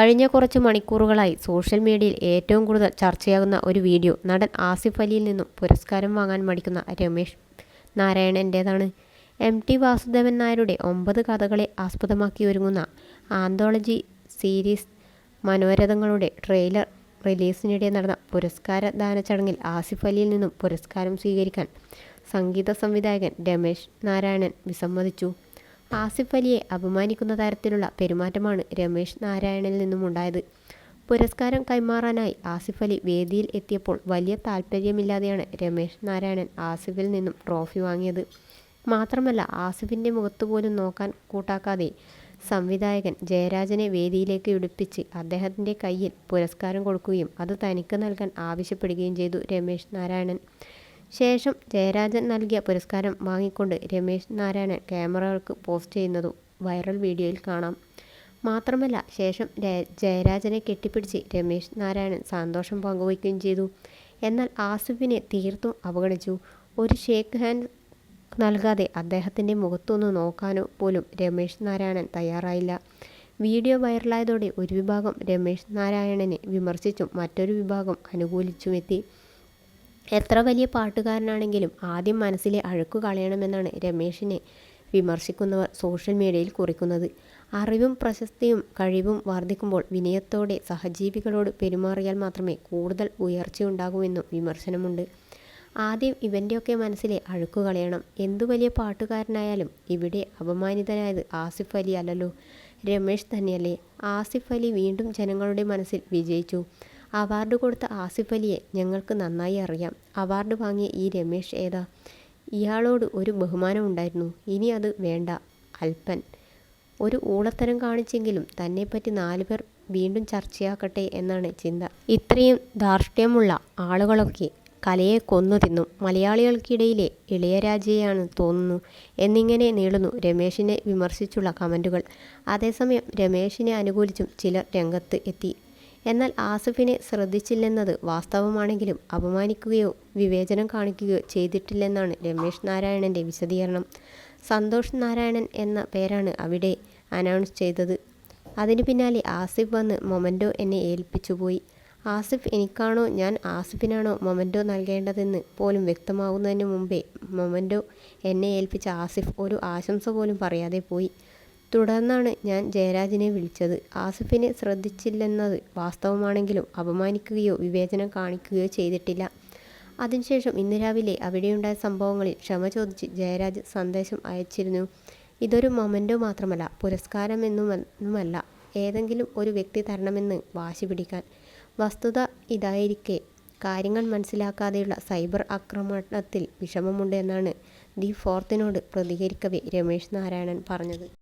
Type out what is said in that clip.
കഴിഞ്ഞ കുറച്ച് മണിക്കൂറുകളായി സോഷ്യൽ മീഡിയയിൽ ഏറ്റവും കൂടുതൽ ചർച്ചയാകുന്ന ഒരു വീഡിയോ നടൻ ആസിഫ് അലിയിൽ നിന്നും പുരസ്കാരം വാങ്ങാൻ മടിക്കുന്ന രമേശ് നാരായണന്റേതാണ്. എം. ടി. വാസുദേവൻ നായരുടെ ഒമ്പത് കഥകളെ ആസ്പദമാക്കി ഒരുങ്ങുന്ന ആന്തോളജി സീരീസ് മനോരഥങ്ങളുടെ ട്രെയിലർ റിലീസിനിടെ നടന്ന പുരസ്കാര ദാന ചടങ്ങിൽ ആസിഫ് അലിയിൽ നിന്നും പുരസ്കാരം സ്വീകരിക്കാൻ സംഗീത സംവിധായകൻ രമേശ് നാരായണൻ വിസമ്മതിച്ചു. ആസിഫ് അലിയെ അപമാനിക്കുന്ന തരത്തിലുള്ള പെരുമാറ്റമാണ് രമേശ് നാരായണനിൽ നിന്നുമുണ്ടായത്. പുരസ്കാരം കൈമാറാനായി ആസിഫ് അലി വേദിയിൽ എത്തിയപ്പോൾ വലിയ താല്പര്യമില്ലാതെയാണ് രമേശ് നാരായണൻ ആസിഫിൽ നിന്നും ട്രോഫി വാങ്ങിയത്. മാത്രമല്ല ആസിഫിന്റെ മുഖത്ത് പോലും നോക്കാൻ കൂട്ടാക്കാതെ സംവിധായകൻ ജയരാജനെ വേദിയിലേക്ക് ഉടുപ്പിച്ച് അദ്ദേഹത്തിന്റെ കയ്യിൽ പുരസ്കാരം കൊടുക്കുകയും അത് തനിക്ക് നൽകാൻ ആവശ്യപ്പെടുകയും ചെയ്തു രമേശ് നാരായണൻ. ശേഷം ജയരാജൻ നൽകിയ പുരസ്കാരം വാങ്ങിക്കൊണ്ട് രമേശ് നാരായണൻ ക്യാമറകൾക്ക് പോസ്റ്റ് ചെയ്യുന്നതും വൈറൽ വീഡിയോയിൽ കാണാം. മാത്രമല്ല ശേഷം ജയരാജനെ കെട്ടിപ്പിടിച്ച് രമേശ് നാരായണൻ സന്തോഷം പങ്കുവയ്ക്കുകയും ചെയ്തു. എന്നാൽ ആസിഫിനെ തീർത്തും അവഗണിച്ചു. ഒരു ഷേക്ക് ഹാൻഡ് നൽകാതെ അദ്ദേഹത്തിന്റെ മുഖത്തൊന്ന് നോക്കാനോ പോലും രമേശ് നാരായണൻ തയ്യാറായില്ല. വീഡിയോ വൈറലായതോടെ ഒരു വിഭാഗം രമേശ് നാരായണനെ വിമർശിച്ചും മറ്റൊരു വിഭാഗം അനുകൂലിച്ചുമെത്തി എത്ര വലിയ പാട്ടുകാരനാണെങ്കിലും ആദ്യം മനസ്സിലെ അഴുക്കു കളയണമെന്നാണ് രമേശിനെ വിമർശിക്കുന്നവർ സോഷ്യൽ മീഡിയയിൽ കുറിക്കുന്നത്. അറിവും പ്രശസ്തിയും കഴിവും വർദ്ധിക്കുമ്പോൾ വിനയത്തോടെ സഹജീവികളോട് പെരുമാറിയാൽ മാത്രമേ കൂടുതൽ ഉയർച്ചയുണ്ടാകൂവെന്നും വിമർശനമുണ്ട്. ആദ്യം ഇവന്റെയൊക്കെ മനസ്സിലെ അഴുക്കു കളയണം. എന്തു വലിയ പാട്ടുകാരനായാലും ഇവിടെ അപമാനിതനായത് ആസിഫ് അലി അല്ലല്ലോ. രമേശ് തന്നെയല്ലേ? ആസിഫ് അലി വീണ്ടും ജനങ്ങളുടെ മനസ്സിൽ വിജയിച്ചു. അവാർഡ് കൊടുത്ത ആസിഫ് അലിയെ ഞങ്ങൾക്ക് നന്നായി അറിയാം. അവാർഡ് വാങ്ങിയ ഈ രമേശ് ഏതാ? ഇയാളോട് ഒരു ബഹുമാനം ഉണ്ടായിരുന്നു. ഇനി അത് വേണ്ട. അൽപ്പൻ ഒരു ഊളത്തരം കാണിച്ചെങ്കിലും തന്നെപ്പറ്റി നാലുപേർ വീണ്ടും ചർച്ചയാക്കട്ടെ എന്നാണ് ചിന്ത. ഇത്രയും ധാർഷ്ട്യമുള്ള ആളുകളൊക്കെ കലയെ കൊന്നു തിന്നും. മലയാളികൾക്കിടയിലെ ഇളയരാജയാണ് തോന്നുന്നു എന്നിങ്ങനെ നീളുന്നു രമേശിനെ വിമർശിച്ചുള്ള കമന്റുകൾ അതേസമയം രമേശിനെ അനുകൂലിച്ചും ചിലർ രംഗത്ത് എത്തി. എന്നാൽ ആസിഫിനെ ശ്രദ്ധിച്ചില്ലെന്നത് വാസ്തവമാണെങ്കിലും അപമാനിക്കുകയോ വിവേചനം കാണിക്കുകയോ ചെയ്തിട്ടില്ലെന്നാണ് രമേശ് നാരായണന്റെ വിശദീകരണം. സന്തോഷ് നാരായണൻ എന്ന പേരാണ് അവിടെ അനൗൺസ് ചെയ്തത്. അതിന് പിന്നാലെ ആസിഫ് വന്ന് മൊമന്റോ എന്നെ ഏൽപ്പിച്ചുപോയി ആസിഫ് എനിക്കാണോ ഞാൻ ആസിഫിനാണോ മൊമന്റോ നൽകേണ്ടതെന്ന് പോലും വ്യക്തമാകുന്നതിന് മുമ്പേ മൊമന്റോ എന്നെ ഏൽപ്പിച്ച ആസിഫ് ഒരു ആശംസ പോലും പറയാതെ പോയി. തുടർന്നാണ് ഞാൻ ജയരാജിനെ വിളിച്ചത്. ആസിഫിനെ ശ്രദ്ധിച്ചില്ലെന്നത് വാസ്തവമാണെങ്കിലും അപമാനിക്കുകയോ വിവേചനം കാണിക്കുകയോ ചെയ്തിട്ടില്ല. അതിനുശേഷം ഇന്ന് രാവിലെ അവിടെയുണ്ടായ സംഭവങ്ങളിൽ ക്ഷമ ചോദിച്ച് ജയരാജ് സന്ദേശം അയച്ചിരുന്നു. ഇതൊരു മൊമെന്റോ മാത്രമല്ല പുരസ്കാരമെന്നുമല്ല. ഏതെങ്കിലും ഒരു വ്യക്തി തരണമെന്ന് വാശി പിടിക്കാൻ. വസ്തുത ഇതായിരിക്കെ. കാര്യങ്ങൾ മനസ്സിലാക്കാതെയുള്ള സൈബർ ആക്രമണത്തിൽ വിഷമമുണ്ട് എന്നാണ് ദി ഫോർത്തിനോട് പ്രതികരിക്കവേ രമേശ് നാരായണൻ പറഞ്ഞത്.